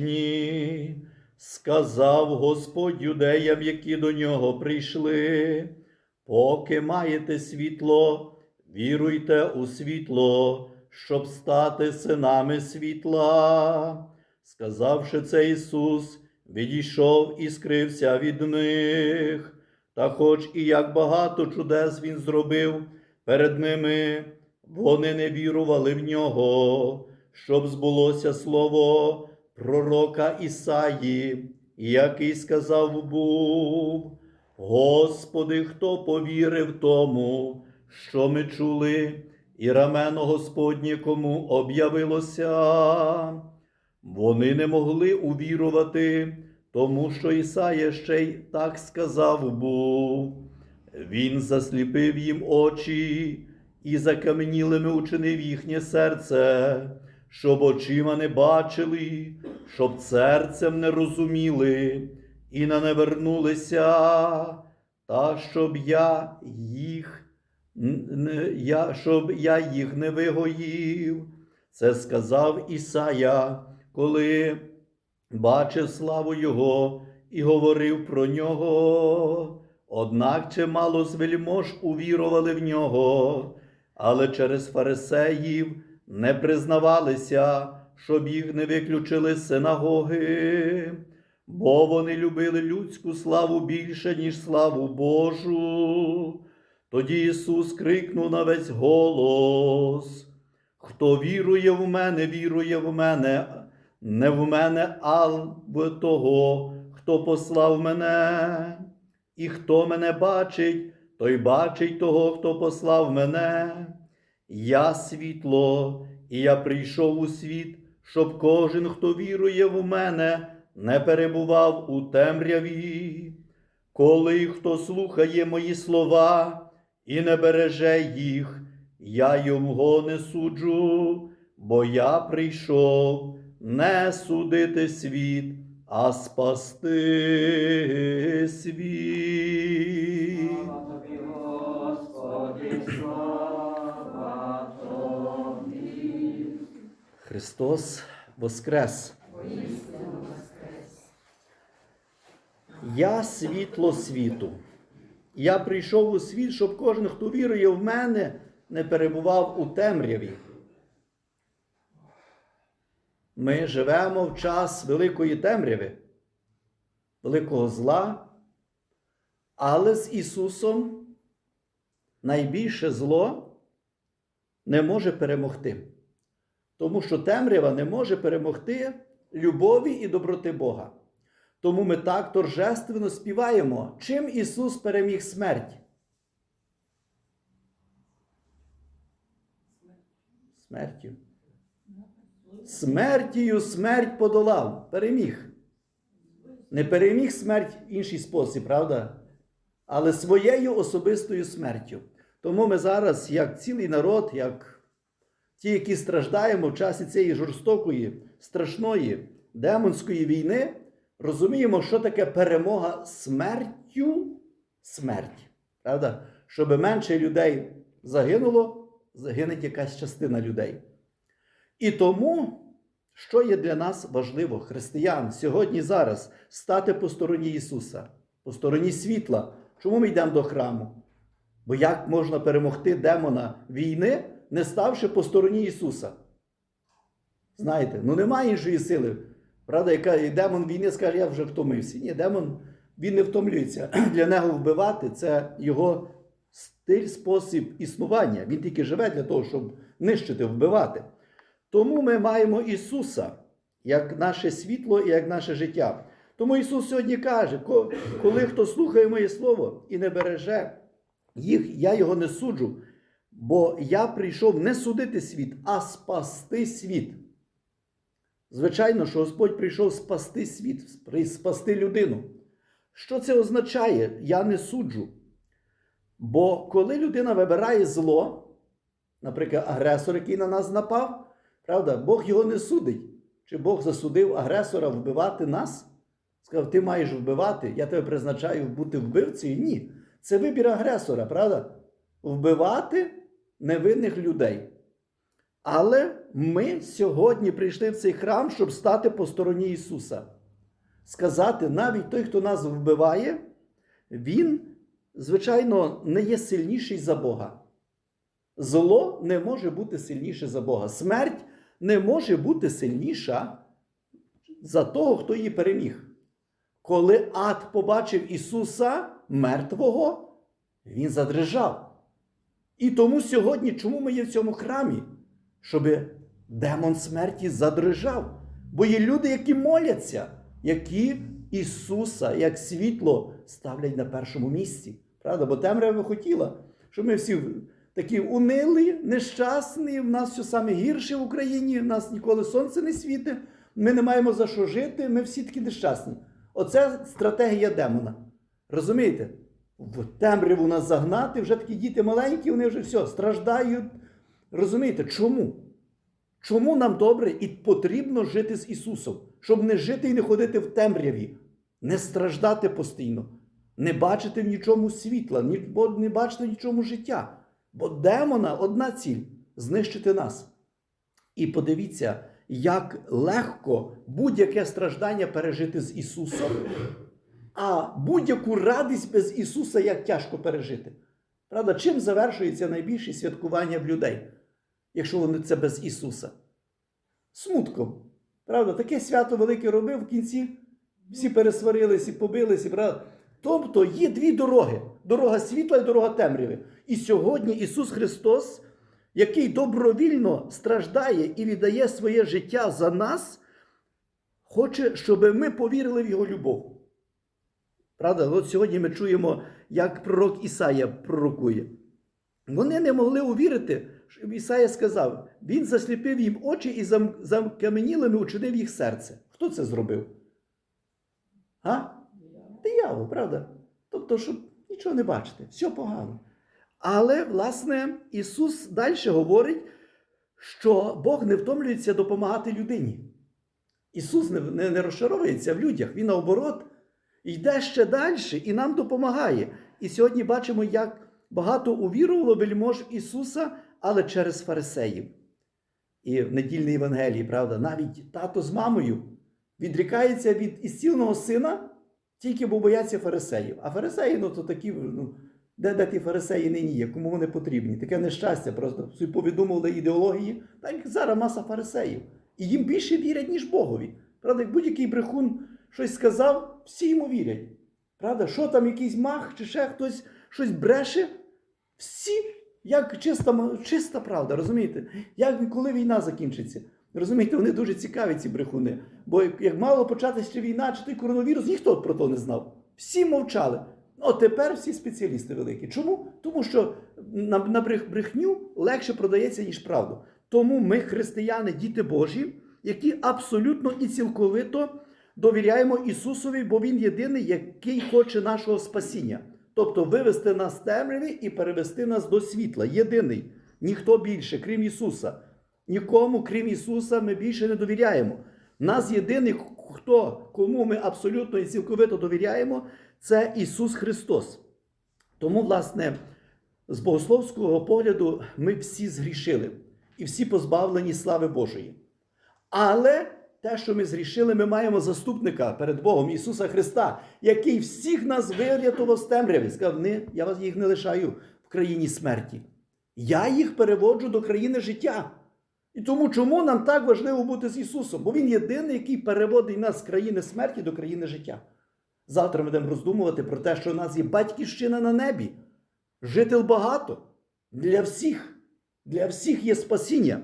Ні, сказав Господь юдеям, які до нього прийшли, поки маєте світло, віруйте у світло, щоб стати синами світла. Сказавши це Ісус, відійшов і скрився від них. Та хоч і як багато чудес Він зробив перед ними, вони не вірували в нього, щоб збулося слово пророка Ісаї, який сказав був, Господи, хто повірив тому, що ми чули, і рамено Господнє кому об'явилося. Вони не могли увірувати, тому що Ісая ще й так сказав був. Він засліпив їм очі і закам'янілими учинив їхнє серце, щоб очима не бачили, щоб серцем не розуміли і не навернулися, та щоб я їх, я, щоб я їх не вигоїв. Це сказав Ісая, коли бачив славу Його і говорив про нього. Однак чимало з вельмож увірували в нього, але через фарисеїв не признавалися, щоб їх не виключили з синагоги, бо вони любили людську славу більше, ніж славу Божу. Тоді Ісус крикнув на весь голос. Хто вірує в мене, вірує в мене, не в мене, а в того, хто послав мене. І хто мене бачить, той бачить того, хто послав мене. Я світло, і я прийшов у світ, щоб кожен, хто вірує в мене, не перебував у темряві. Коли хто слухає мої слова і не береже їх, я його не суджу, бо я прийшов не судити світ, а спасти світ. Христос Воскрес! Я світло світу. Я прийшов у світ, щоб кожен, хто вірує в мене, не перебував у темряві. Ми живемо в час великої темряви, великого зла, але з Ісусом найбільше зло не може перемогти. Тому що темрява не може перемогти любові і доброти Бога. Тому ми так торжественно співаємо, чим Ісус переміг смерть. Смертю. Смертію смерть подолав, переміг. Не переміг смерть в інший спосіб, правда? Але своєю особистою смертю. Тому ми зараз, як цілий народ, як ті, які страждаємо в часі цієї жорстокої, страшної демонської війни, розуміємо, що таке перемога смертю смерть. Правда? Щоб менше людей загинуло, загине якась частина людей. І тому, що є для нас важливо, християн, сьогодні зараз стати по стороні Ісуса, по стороні світла. Чому ми йдемо до храму? Бо як можна перемогти демона війни, не ставши по стороні Ісуса? Знаєте, ну немає іншої сили. Правда, яка і демон війни скаже, я вже втомився. Ні, демон він не втомлюється. Для нього вбивати це його стиль, спосіб існування. Він тільки живе для того, щоб нищити, вбивати. Тому ми маємо Ісуса як наше світло і як наше життя. Тому Ісус сьогодні каже: коли хто слухає моє Слово і не береже їх, я його не суджу, бо я прийшов не судити світ, а спасти світ. Звичайно, що Господь прийшов спасти світ, спасти людину. Що це означає? Я не суджу. Бо коли людина вибирає зло, наприклад, агресор, який на нас напав, правда, Бог його не судить. Чи Бог засудив агресора вбивати нас? Сказав, ти маєш вбивати, я тебе призначаю бути вбивцею? Ні. Це вибір агресора, правда? Вбивати невинних людей. Але ми сьогодні прийшли в цей храм, щоб стати по стороні Ісуса. Сказати, навіть той, хто нас вбиває, він, звичайно, не є сильніший за Бога. Зло не може бути сильніше за Бога. Смерть не може бути сильніша за того, хто її переміг. Коли ад побачив Ісуса мертвого, він задрижав. І тому сьогодні, чому ми є в цьому храмі? Щоб демон смерті задрижав. Бо є люди, які моляться, які Ісуса як світло ставлять на першому місці. Правда? Бо темрява хотіла, щоб ми всі такі унили, нещасні, в нас все саме гірше в Україні, в нас ніколи сонце не світить, ми не маємо за що жити, ми всі такі нещасні. Оце стратегія демона. Розумієте? В темряву нас загнати, вже такі діти маленькі, вони вже все страждають. Розумієте, чому? Чому нам добре і потрібно жити з Ісусом, щоб не жити і не ходити в темряві, не страждати постійно, не бачити в нічому світла, не бачити в нічому життя. Бо демона одна ціль знищити нас. І подивіться, як легко будь-яке страждання пережити з Ісусом, а будь-яку радість без Ісуса як тяжко пережити. Правда, чим завершується найбільше святкування в людей, якщо вони це без Ісуса? Смутком. Правда, таке свято велике робив в кінці, всі пересварились і побились, правда. Тобто є дві дороги: дорога світла і дорога темряви. І сьогодні Ісус Христос, який добровільно страждає і віддає своє життя за нас, хоче, щоб ми повірили в Його любов. Правда, от сьогодні ми чуємо, як пророк Ісая пророкує. Вони не могли увірити, що Ісая сказав, Він засліпив їм очі і закам'янілими учинив їх серце. Хто це зробив? А? Диявол, правда? Тобто, щоб нічого не бачити, все погано. Але, власне, Ісус далі говорить, що Бог не втомлюється допомагати людині. Ісус не, не, не розчаровується в людях, Він наоборот йде ще далі і нам допомагає. І сьогодні бачимо, як багато увірувало вельмож Ісуса, але через фарисеїв. І в недільній Євангелії, правда, навіть тато з мамою відрікається від ісцілного сина, тільки бо бояться фарисеїв. А фарисеї, ну то такі, ну, де, де ті фарисеї нині є, кому вони потрібні? Таке нещастя просто повідомили ідеології, так зараз маса фарисеїв. І їм більше вірять, ніж Богові. Правда, як будь-який брехун щось сказав, всі йому вірять. Правда, що там якийсь мах чи ще хтось щось бреше, всі, як чиста, чиста правда, розумієте? Як коли війна закінчиться? Розумієте, вони дуже цікаві, ці брехуни. Бо як- мало початися війна, чи той коронавірус, ніхто про то не знав. Всі мовчали. От тепер всі спеціалісти великі. Чому? Тому що на, на брех- брехню легше продається, ніж правду. Тому ми, християни, діти Божі, які абсолютно і цілковито довіряємо Ісусові, бо Він єдиний, який хоче нашого спасіння. Тобто вивести нас з темряви і перевести нас до світла. Єдиний, ніхто більше, крім Ісуса. Нікому, крім Ісуса, ми більше не довіряємо. Нас єдиний, хто, кому ми абсолютно і цілковито довіряємо, це Ісус Христос. Тому, власне, з богословського погляду ми всі згрішили і всі позбавлені слави Божої. Але те, що ми згрішили, ми маємо заступника перед Богом Ісуса Христа, який всіх нас вирятував з темряви. Сказав, не, я вас їх не лишаю в країні смерті. Я їх переводжу до країни життя. І тому чому нам так важливо бути з Ісусом? Бо Він єдиний, який переводить нас з країни смерті до країни життя. Завтра ми будемо роздумувати про те, що у нас є батьківщина на небі. Жител багато. Для всіх. Для всіх є спасіння.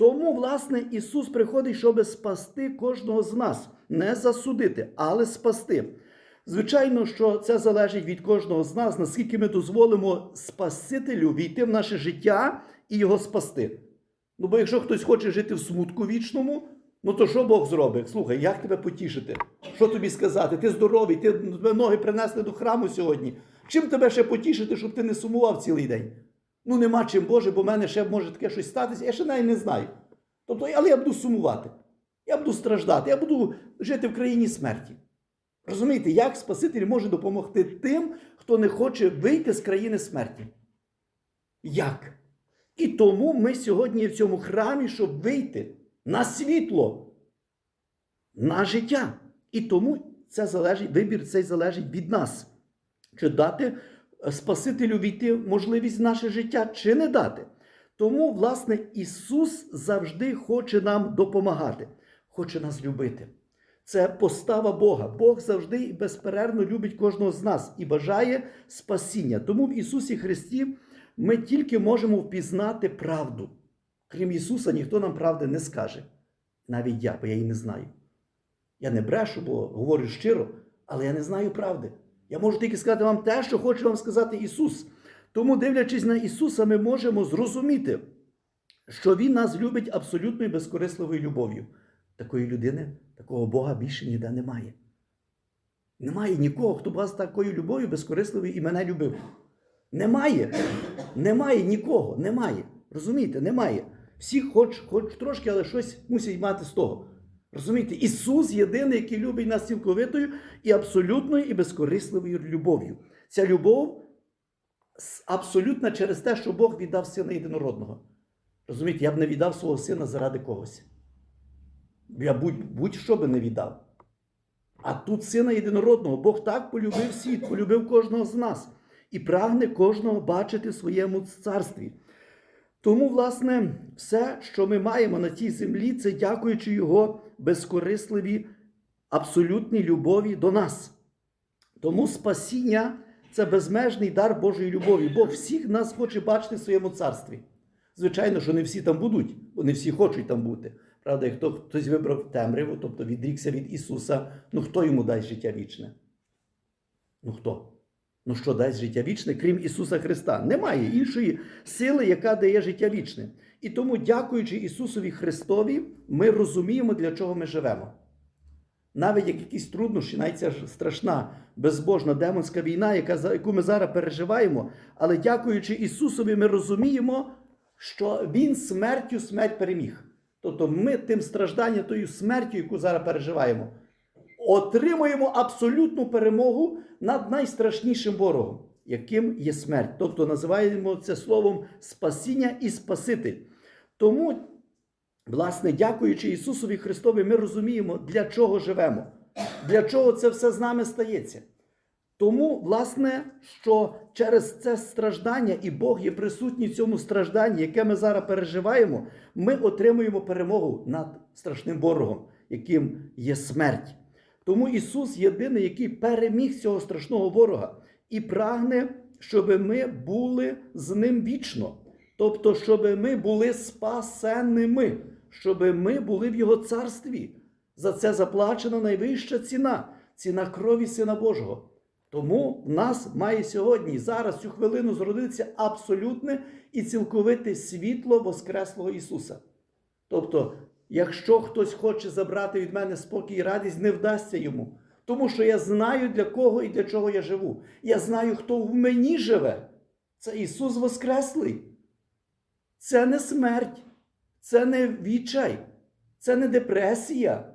Тому, власне, Ісус приходить, щоб спасти кожного з нас, не засудити, але спасти. Звичайно, що це залежить від кожного з нас, наскільки ми дозволимо Спасителю війти в наше життя і його спасти. Ну, бо якщо хтось хоче жити в смутку вічному, ну то що Бог зробить? Слухай, як тебе потішити? Що тобі сказати? Ти здоровий, ти ноги принесли до храму сьогодні. Чим тебе ще потішити, щоб ти не сумував цілий день? Ну нема чим Боже, бо в мене ще може таке щось статися, я ще навіть не знаю. Тобто, але я буду сумувати, я буду страждати, я буду жити в країні смерті. Розумієте, як Спаситель може допомогти тим, хто не хоче вийти з країни смерті? Як? І тому ми сьогодні в цьому храмі, щоб вийти на світло, на життя. І тому це залежить, вибір цей залежить від нас. Чи дати Спасителю війти можливість в наше життя, чи не дати. Тому, власне, Ісус завжди хоче нам допомагати, хоче нас любити. Це постава Бога. Бог завжди і безперервно любить кожного з нас і бажає спасіння. Тому в Ісусі Христі ми тільки можемо впізнати правду. Крім Ісуса, ніхто нам правди не скаже. Навіть я, бо я її не знаю. Я не брешу, бо говорю щиро, але я не знаю правди. Я можу тільки сказати вам те, що хоче вам сказати Ісус. Тому, дивлячись на Ісуса, ми можемо зрозуміти, що Він нас любить абсолютною безкорисливою любов'ю. Такої людини, такого Бога більше ніде немає. Немає нікого, хто б вас такою любов'ю безкорисливою і мене любив. Немає. Немає нікого. Немає. Розумієте, немає. Всі хоч, хоч трошки, але щось мусять мати з того. Розумієте, Ісус єдиний, який любить нас цілковитою і абсолютною і безкорисливою любов'ю. Ця любов абсолютна через те, що Бог віддав сина єдинородного. Розумієте, я б не віддав свого сина заради когось. Я будь- будь-що би не віддав. А тут сина єдинородного, Бог так полюбив світ, полюбив кожного з нас і прагне кожного бачити в своєму царстві. Тому, власне, все, що ми маємо на цій землі, це дякуючи Його безкорисливій, абсолютній любові до нас. Тому спасіння це безмежний дар Божої любові. Бог всіх нас хоче бачити в своєму царстві. Звичайно, що не всі там будуть, бо не всі хочуть там бути. Правда, хто хтось вибрав темряву, тобто відрікся від Ісуса, ну хто йому дасть життя вічне? Ну хто? Ну що дасть життя вічне, крім Ісуса Христа? Немає іншої сили, яка дає життя вічне. І тому, дякуючи Ісусові Христові, ми розуміємо, для чого ми живемо. Навіть як якісь труднощі, навіть ця страшна безбожна демонська війна, яка, яку ми зараз переживаємо, але дякуючи Ісусові, ми розуміємо, що Він смертю смерть переміг. Тобто ми тим стражданням, тою смертю, яку зараз переживаємо, отримуємо абсолютну перемогу над найстрашнішим ворогом, яким є смерть. Тобто називаємо це словом спасіння і спаситель. Тому, власне, дякуючи Ісусові Христові, ми розуміємо, для чого живемо, для чого це все з нами стається. Тому, власне, що через це страждання, і Бог є присутній в цьому стражданні, яке ми зараз переживаємо, ми отримуємо перемогу над страшним ворогом, яким є смерть. Тому Ісус єдиний, який переміг цього страшного ворога і прагне, щоб ми були з ним вічно. Тобто, щоб ми були спасенними, щоб ми були в Його царстві. За це заплачена найвища ціна ціна крові Сина Божого. Тому в нас має сьогодні, зараз, цю хвилину, зродитися абсолютне і цілковите світло Воскреслого Ісуса. Тобто, якщо хтось хоче забрати від мене спокій і радість, не вдасться йому. Тому що я знаю, для кого і для чого я живу. Я знаю, хто в мені живе. Це Ісус Воскреслий. Це не смерть, це не відчай, це не депресія,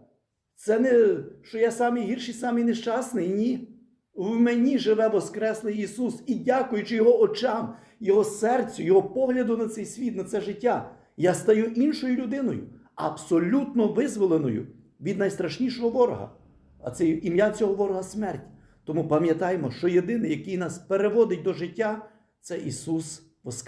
це не що я самий гірший, самий нещасний. Ні. В мені живе Воскреслий Ісус, і дякуючи Його очам, Його серцю, Його погляду на цей світ, на це життя, я стаю іншою людиною, абсолютно визволеною від найстрашнішого ворога. А це ім'я цього ворога смерть. Тому пам'ятаємо, що єдиний, який нас переводить до життя, це Ісус Воскрес.